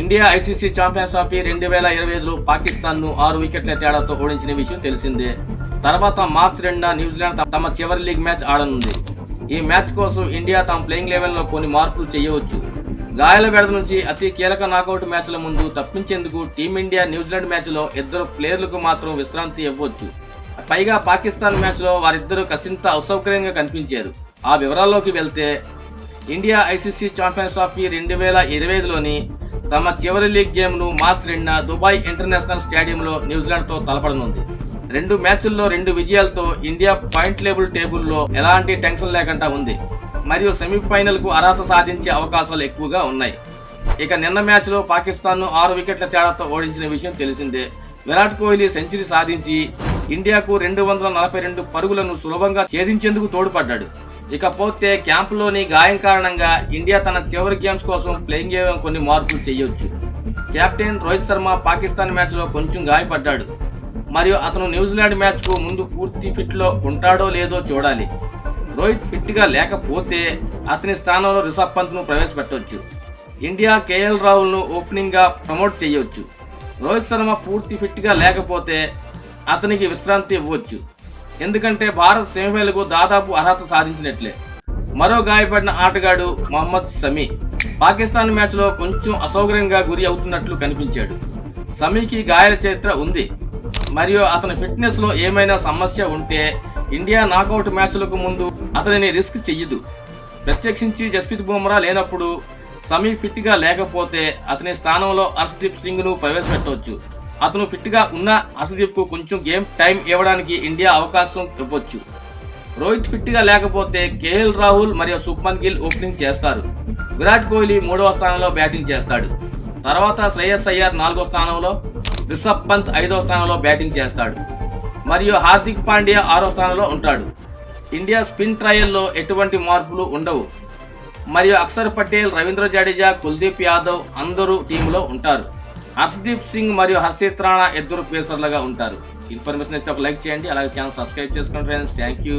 India ICC champions trophy రెండు వేల ఇరవై ఐదులో పాకిస్తాన్ను ఆరు వికెట్ల తేడాతో ఓడించిన విషయం తెలిసిందే. తర్వాత మార్చ్ రెండున న్యూజిలాండ్ తమ చివరి లీగ్ మ్యాచ్ ఆడనుంది. ఈ మ్యాచ్ కోసం ఇండియా తమ ప్లేయింగ్ లెవెల్లో కొన్ని మార్పులు చేయవచ్చు. గాయాల బెడద నుంచి అతి కీలక నాకౌట్ మ్యాచ్ల ముందు తప్పించేందుకు టీమిండియా న్యూజిలాండ్ మ్యాచ్లో ఇద్దరు ప్లేయర్లకు మాత్రం విశ్రాంతి ఇవ్వచ్చు. పైగా పాకిస్తాన్ మ్యాచ్లో వారిద్దరూ కసింత అసౌకర్యంగా కనిపించారు. ఆ వివరాల్లోకి వెళ్తే ఇండియా ఐసీసీ ఛాంపియన్స్ ట్రోఫీ రెండు వేల ఇరవై ఐదులోని తమ చివరి లీగ్ గేమ్ను మార్చ్ రెండున దుబాయ్ ఇంటర్నేషనల్ స్టేడియంలో న్యూజిలాండ్తో తలపడనుంది. రెండు మ్యాచ్ల్లో రెండు విజయాలతో ఇండియా పాయింట్ లేబుల్ టేబుల్లో ఎలాంటి టెన్షన్ లేకుండా ఉంది. మరియు సెమీఫైనల్కు అర్హత సాధించే అవకాశాలు ఎక్కువగా ఉన్నాయి. ఇక నిన్న మ్యాచ్లో పాకిస్తాన్ను ఆరు వికెట్ల తేడాతో ఓడించిన విషయం తెలిసిందే. విరాట్ కోహ్లీ సెంచరీ సాధించి ఇండియాకు రెండు వందల నలభై రెండు పరుగులను సులభంగా ఛేదించేందుకు తోడ్పడ్డాడు. ఇకపోతే క్యాంపులోని గాయం కారణంగా ఇండియా తన చివరి గేమ్స్ కోసం ప్లేయింగ్ గేమ్ కొన్ని మార్పులు చేయొచ్చు. కెప్టెన్ రోహిత్ శర్మ పాకిస్తాన్ మ్యాచ్లో కొంచెం గాయపడ్డాడు. మరియు అతను న్యూజిలాండ్ మ్యాచ్కు ముందు పూర్తి ఫిట్లో ఉంటాడో లేదో చూడాలి. రోహిత్ ఫిట్గా లేకపోతే అతని స్థానంలో రిషబ్ పంత్ను ప్రవేశపెట్టవచ్చు ఇండియా కేఎల్ రాహుల్ను ఓపెనింగ్గా ప్రమోట్ చేయొచ్చు. రోహిత్ శర్మ పూర్తి ఫిట్గా లేకపోతే అతనికి విశ్రాంతి ఇవ్వచ్చు. ఎందుకంటే భారత్ సెమీఫైనల్కు దాదాపు అర్హత సాధించినట్లే. మరో గాయపడిన ఆటగాడు మహమ్మద్ సమీ. పాకిస్తాన్ మ్యాచ్లో కొంచెం అసౌకర్యంగా గురి అవుతున్నట్లు కనిపించాడు. సమీకి గాయాల చరిత్ర ఉంది. మరియు అతని ఫిట్నెస్లో ఏమైనా సమస్య ఉంటే ఇండియా నాకౌట్ మ్యాచ్లకు ముందు అతనిని రిస్క్ చెయ్యదు. ప్రత్యక్షించి జస్ప్రీత్ బుమ్రా లేనప్పుడు సమీ ఫిట్గా లేకపోతే అతని స్థానంలో హర్షదీప్ సింగ్ను ప్రవేశపెట్టవచ్చు అతను ఫిట్గా ఉన్న హర్షదీప్కు కొంచెం గేమ్ టైం ఇవ్వడానికి ఇండియా అవకాశం ఇవ్వచ్చు. రోహిత్ ఫిట్గా లేకపోతే కేఎల్ రాహుల్ మరియు సుప్మన్ గిల్ ఓపెనింగ్ చేస్తారు. విరాట్ కోహ్లీ మూడవ స్థానంలో బ్యాటింగ్ చేస్తాడు. తర్వాత శ్రేయస్ అయ్యర్ నాలుగో స్థానంలో రిషబ్ పంత్ ఐదవ స్థానంలో బ్యాటింగ్ చేస్తాడు. మరియు హార్దిక్ పాండ్యా ఆరో స్థానంలో ఉంటాడు. ఇండియా స్పిన్ ట్రయల్లో ఎటువంటి మార్పులు ఉండవు. మరియు అక్షర్ పటేల్ రవీంద్ర జడేజా కుల్దీప్ యాదవ్ అందరూ టీంలో ఉంటారు. హర్షదీప్ సింగ్ మరియు హర్షిత్ రాణా ఇద్దరు పేసర్లుగా ఉంటారు. ఇన్ఫర్మేషన్ ఇస్తే ఒక లైక్ చేయండి అలాగే ఛానల్ సబ్స్క్రైబ్ చేసుకోండి ఫ్రెండ్స్ థ్యాంక్ యూ